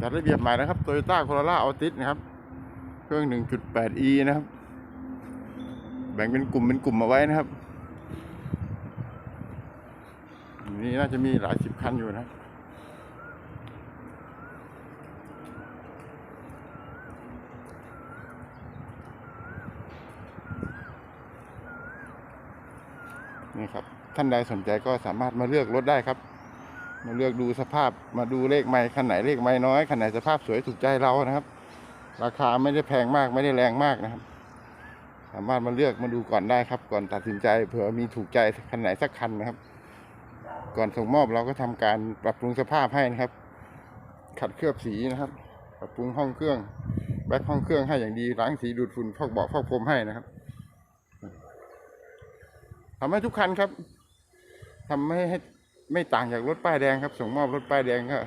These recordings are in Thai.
จัดระเบียบใหม่นะครับ Toyota Corolla Altis นะครับ เครื่อง 1.8e นะครับ แบ่งเป็นกลุ่มเป็นกลุ่มเอาไว้นะครับ นี่น่าจะมีหลายสิบคันอยู่นะนี่ครับท่านใดสนใจก็สามารถมาเลือกรถได้ครับ มาเลือกดูสภาพมาดูเลขไม้คันไหนเลขไม้น้อยคันไหนสภาพสวยถูกใจเรานะครับ ราคาไม่ได้แพงมากไม่ได้แรงมากนะครับ สามารถมาเลือกมาดูก่อนได้ครับ ก่อนตัดสินใจเผื่อมีถูกใจคันไหนสักคันนะครับ ก่อนส่งมอบเราก็ทำการปรับปรุงสภาพให้นะครับ ขัดเคลือบสีนะครับ ปรับปรุงห้องเครื่องแบ็คห้องเครื่องให้อย่างดีล้างสีดูดฝุ่นฟอกเบาะฟอกพรมให้นะครับทำให้ทุกคันครับทำให้ ไม่ต่างจากรถป้ายแดงครับ ส่งมอบรถป้ายแดงก็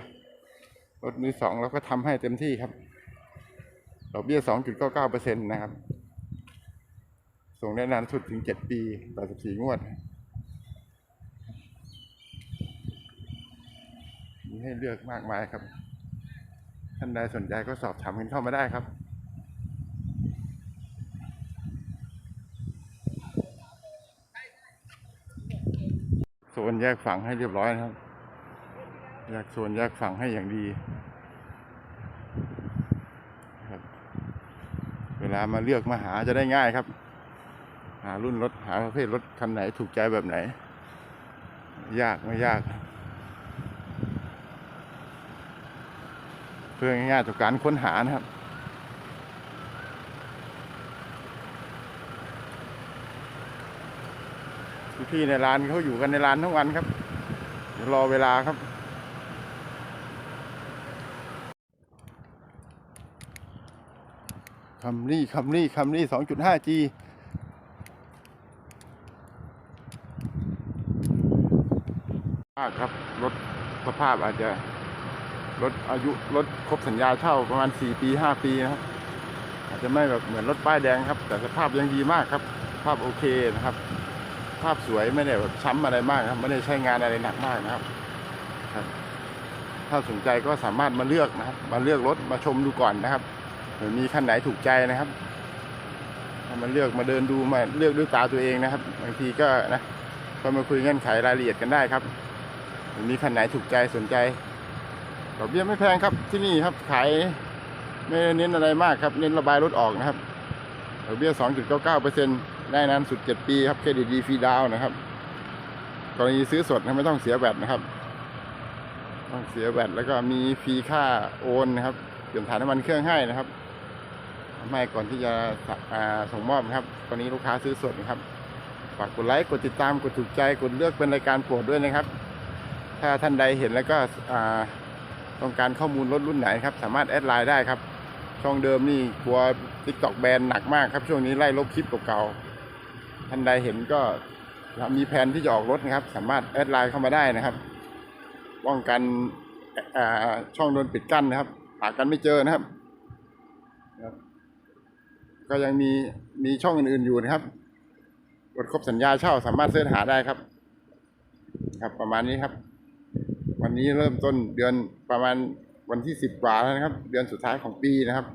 รถมือสองเราก็ทำให้เต็มที่ครับดอกเบี้ยสองจุดเก้าเก้าเปอร์เซ็นต์นะครับ ส่งได้นานสุดถึงเจ็ดปีแปดสิบสี่งวดมีให้เลือกมากมายครับ ท่านใดสนใจก็สอบถามกันเข้ามาได้ครับ โซนแยกฝั่งให้เรียบร้อยนะครับ แยกโซนแยกฝั่งให้อย่างดีครับ เวลามาเลือกมาหาจะได้ง่ายครับ หารุ่นรถหาประเภทรถคันไหนถูกใจแบบไหน ยากไม่ยาก เพื่อง่ายๆต่อการค้นหานะครับ พี่ในร้านเขาอยู่กันในร้านทั้งวันครับเดี๋ยวรอเวลาครับ คัมรี่คัมรี่คัมรี่สองจุดห้า G มากครับ รถสภาพอาจจะรถอายุรถครบสัญญาเช่าประมาณสี่ปีห้าปีนะครับ อาจจะไม่แบบเหมือนรถป้ายแดงครับ แต่สภาพยังดีมากครับ ภาพโอเคนะครับ ภาพสวยไม่ได้แบบช้ำอะไรมากครับ ไม่ได้ใช้งานอะไรหนักมากนะครับครับ ถ้าสนใจก็สามารถมาเลือกนะครับ มาเลือกรถมาชมดูก่อนนะครับเผื่อมีคันไหนถูกใจนะครับมาเลือกมาเดินดูมาเลือกด้วยตาตัวเองนะครับบางทีก็นะก็มาคุยเงื่อนไขรายละเอียดกันได้ครับมีคันไหนถูกใจสนใจดอกเบี้ยไม่แพงครับที่นี่ครับขายไม่เน้นอะไรมากครับ เน้นระบายรถออกนะครับดอกเบี้ย 2.99เปอร์เซ็นต์ ได้นานสุด7ปีครับเครดิตดีฟรีดาวนะครับกรณีซื้อสดนะไม่ต้องเสียแบตนะครับ ต้องเสียแบตแล้วก็มีฟรีค่าโอนนะครับเปลี่ยนถ่ายน้ำมันเครื่องให้นะครับทำให้ก่อนที่จะสะอ่าส่งมอบนะครับตอนนี้ลูกค้าซื้อสดนะครับฝากกดไลค์กดติดตามกดถูกใจกดเลือกเป็นรายการโปรดด้วยนะครับ ถ้าท่านใดเห็นแล้วก็ต้องการข้อมูลรถรุ่นไหนครับ สามารถแอดไลน์ได้ครับ ช่องเดิมนี่กลัวติ๊กตอกแบนหนักมากครับ ช่วงนี้ไล่ลบคลิปเก่าๆ ท่านใดเห็นก็มีแผนที่จะออกรถนะครับ สามารถแอดไลน์เข้ามาได้นะครับป้องกันช่องโดนปิดกั้นนะครับหากันไม่เจอนะครับครับ ก็ยังมีมีช่องอื่นๆอยู่นะครับกดครบสัญญาเช่าสามารถเสิร์ชหาได้ครับ ครับประมาณนี้ครับ วันนี้เริ่มต้นเดือนประมาณวันที่สิบกว่าแล้วนะครับ เดือนสุดท้ายของปีนะครับ